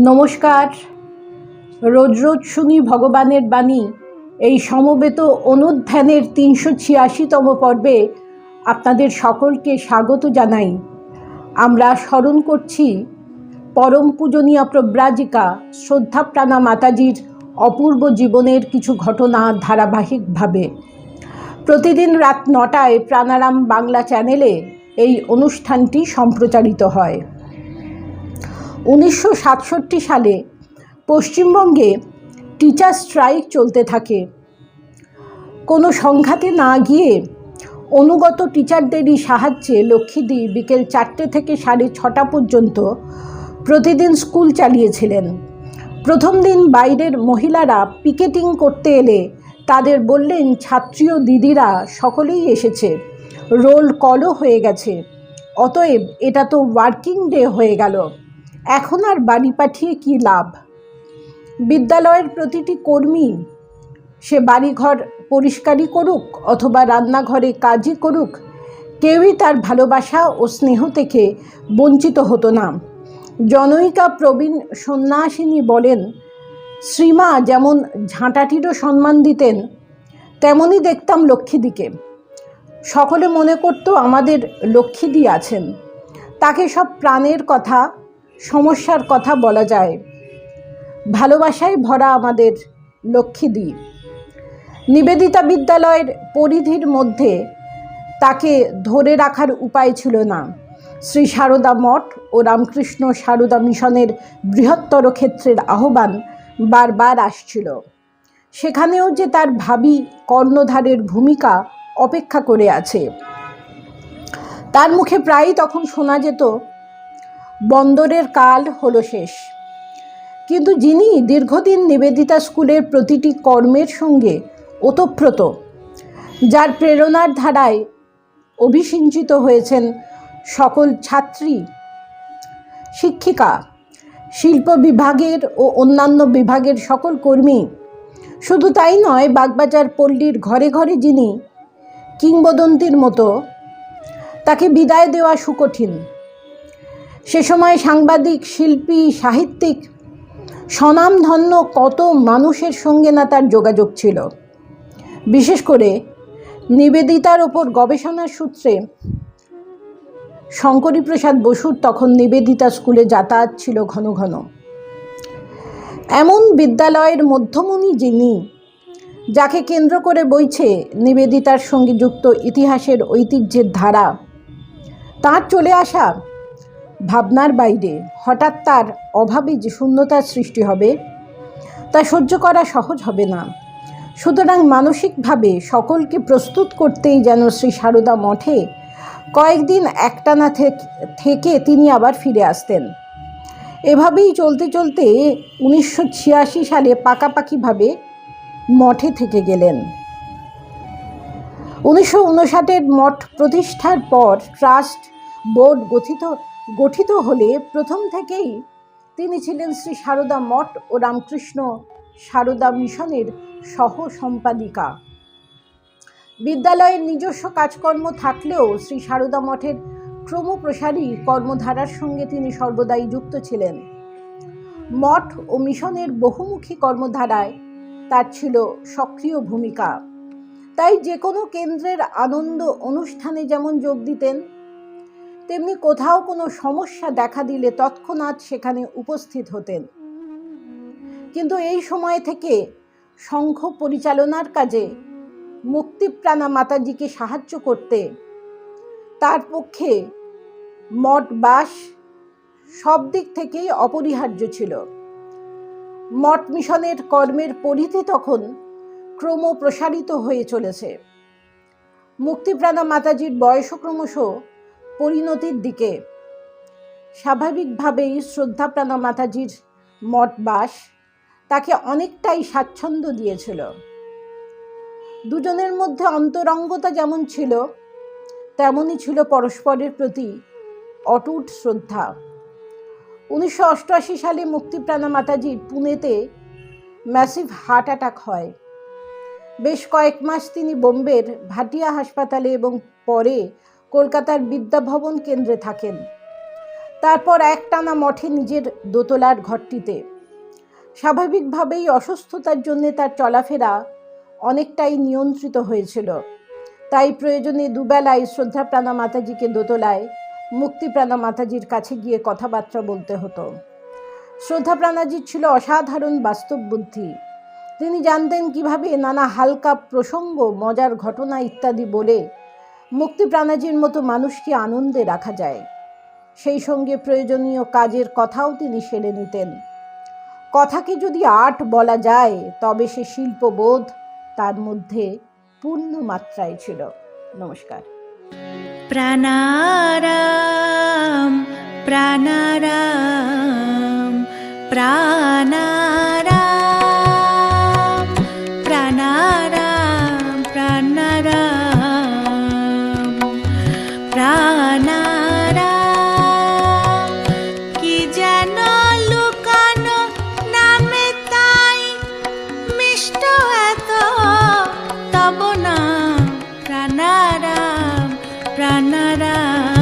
নমস্কার। রোজ রোজ শুনি ভগবানের বাণী। এই সমবেত অনুধ্যানের তিনশো ছিয়াশিতম পর্বে আপনাদের সকলকে স্বাগত জানাই। আমরা স্মরণ করছি পরম পূজনীয় প্রব্রাজিকা শ্রদ্ধাপ্রাণা মাতাজির অপূর্ব জীবনের কিছু ঘটনা ধারাবাহিকভাবে। প্রতিদিন রাত নটায় প্রাণারাম বাংলা চ্যানেলে এই অনুষ্ঠানটি সম্প্রচারিত হয়। উনিশশো সাতষট্টি সালে পশ্চিমবঙ্গে টিচার স্ট্রাইক চলতে থাকে। কোনো সংঘাতে না গিয়ে অনুগত টিচারদেরই সাহায্যে লক্ষ্মীদি বিকেল চারটে থেকে সাড়ে ছটা পর্যন্ত প্রতিদিন স্কুল চালিয়েছিলেন। প্রথম দিন বাইরের মহিলারা পিকেটিং করতে এলে তাদের বললেন ছাত্রীয় দিদিরা সকলেই এসেছে। রোল কলও হয়ে গেছে। অতএব এটা তো ওয়ার্কিং ডে হয়ে গেল। এখন আর বাড়ি পাঠিয়ে কী লাভ? বিদ্যালয়ের প্রতিটি কর্মী সে বাড়িঘর পরিষ্কারই করুক অথবা রান্নাঘরে কাজই করুক, কেউই তার ভালোবাসা ও স্নেহ থেকে বঞ্চিত হতো না। জনৈকা প্রবীণ সন্ন্যাসিনী বলেন, শ্রীমা যেমন ঝাঁটাটিরও সম্মান দিতেন, তেমনই দেখতাম লক্ষ্মীদিকে। সকলে মনে করতো আমাদের লক্ষ্মীদি আছেন। তাকে সব প্রাণের কথা সমস্যার কথা বলা যায়। ভালোবাসায় ভরা আমাদের লক্ষ্মীদি নিবেদিতা বিদ্যালয়ের পরিধির মধ্যে তাকে ধরে রাখার উপায় ছিল না। শ্রী সারদা মঠ ও রামকৃষ্ণ সারদা মিশনের বৃহত্তর ক্ষেত্রের আহ্বান বারবার আসছিল। সেখানেও যে তার ভাবি কর্ণধারের ভূমিকা অপেক্ষা করে আছে। তার মুখে প্রায়ই তখন শোনা যেত বন্দরের কাল হলো শেষ। কিন্তু যিনি দীর্ঘদিন নিবেদিতা স্কুলের প্রতিটি কর্মের সঙ্গে ওতপ্রোত, যার প্রেরণার ধারায় অভিসিঞ্চিত হয়েছেন সকল ছাত্রী, শিক্ষিকা, শিল্প বিভাগের ও অন্যান্য বিভাগের সকল কর্মী, শুধু তাই নয় বাগবাজার পল্লীর ঘরে ঘরে যিনি কিংবদন্তির মতো তাকে বিদায় দেওয়া সুকঠিন। সে সময় সাংবাদিক, শিল্পী, সাহিত্যিক স্বনামধন্য কত মানুষের সঙ্গে না তার যোগাযোগ ছিল। বিশেষ করে নিবেদিতার ওপর গবেষণার সূত্রে শঙ্করীপ্রসাদ বসুর তখন নিবেদিতা স্কুলে যাতায়াত ছিল ঘন ঘন। এমন বিদ্যালয়ের মধ্যমণি যিনি, যাকে কেন্দ্র করে বইছে নিবেদিতার সঙ্গে যুক্ত ইতিহাসের ঐতিহ্যের ধারা, তার চলে আসা ভাবনার বাইরে হঠাৎ তার অভাবে যে শূন্যতার সৃষ্টি হবে, তা সহ্য করা সহজ হবে না। সুতরাং মানসিকভাবে সকলকে প্রস্তুত করতেই যেন শ্রী সারদা মঠে কয়েকদিন একটানা থেকে তিনি আবার ফিরে আসতেন। এভাবেই চলতে চলতে উনিশশো ছিয়াশি সালে পাকাপাকিভাবে মঠে থেকে গেলেন। উনিশশো উনষাটের মঠ প্রতিষ্ঠার পর ট্রাস্ট বোর্ড গঠিত গঠিত হলে প্রথম থেকেই তিনি ছিলেন শ্রী সারদা মঠ ও রামকৃষ্ণ সারদা মিশনের সহ সম্পাদিকা বিদ্যালয়ের নিজস্ব কাজকর্ম থাকলেও শ্রী সারদা মঠের ক্রমপ্রসারী কর্মধারার সঙ্গে তিনি সর্বদাই যুক্ত ছিলেন। মঠ ও মিশনের বহুমুখী কর্মধারায় তার ছিল সক্রিয় ভূমিকা। তাই যে কোনো কেন্দ্রের আনন্দ অনুষ্ঠানে যেমন যোগ দিতেন তেমনি কোথাও কোনো সমস্যা দেখা দিলে তৎক্ষণাৎ সেখানে উপস্থিত হতেন। কিন্তু এই সময় থেকে সংঘ পরিচালনার কাজে মুক্তিপ্রাণা মাতাজিকে সাহায্য করতে তার পক্ষে মঠ বাস সব দিক থেকেই অপরিহার্য ছিল। মঠ মিশনের কর্মের পরিধি তখন ক্রম প্রসারিত হয়ে চলেছে। মুক্তিপ্রাণা মাতাজির বয়স ক্রমশ পরিণতির দিকে। স্বাভাবিকভাবেই শ্রদ্ধাপ্রাণা মাতাজির মঠ বাস তাকে অনেকটাই স্বাচ্ছন্দ্য দিয়েছিল। দুজনের মধ্যে অন্তরঙ্গতা যেমন ছিল, তেমনই ছিল পরস্পরের প্রতি অটুট শ্রদ্ধা। উনিশশো অষ্টআশি সালে মুক্তিপ্রাণা মাতাজির পুনেতে ম্যাসিভ হার্ট অ্যাটাক হয়। বেশ কয়েক মাস তিনি বোম্বের ভাটিয়া হাসপাতালে এবং পরে কলকাতার বিদ্যাভবন কেন্দ্রে থাকেন। তারপর একটানা মঠে নিজের দোতলার ঘরটিতে। স্বাভাবিকভাবেই অসুস্থতার জন্যে তার চলাফেরা অনেকটাই নিয়ন্ত্রিত হয়েছিল। তাই প্রয়োজনে দুবেলায় শ্রদ্ধাপ্রাণা মাতাজিকে দোতলায়, মুক্তিপ্রাণা মাতাজির কাছে গিয়ে কথাবার্তা বলতে হতো। শ্রদ্ধাপ্রাণাজির ছিল অসাধারণ বাস্তব বুদ্ধি। তিনি জানতেন কীভাবে নানা হালকা প্রসঙ্গ, মজার ঘটনা ইত্যাদি বলে মুক্তিপ্রাণাজির মতো মানুষকে আনন্দে রাখা যায়। সেই সঙ্গে প্রয়োজনীয় কাজের কথাও তিনি সেরে নিতেন। কথাকে যদি আর্ট বলা যায়, তবে সে শিল্পবোধ তার মধ্যে পূর্ণ মাত্রায় ছিল। নমস্কার। প্রাণারাম প্রাণারাম প্রাণার तारा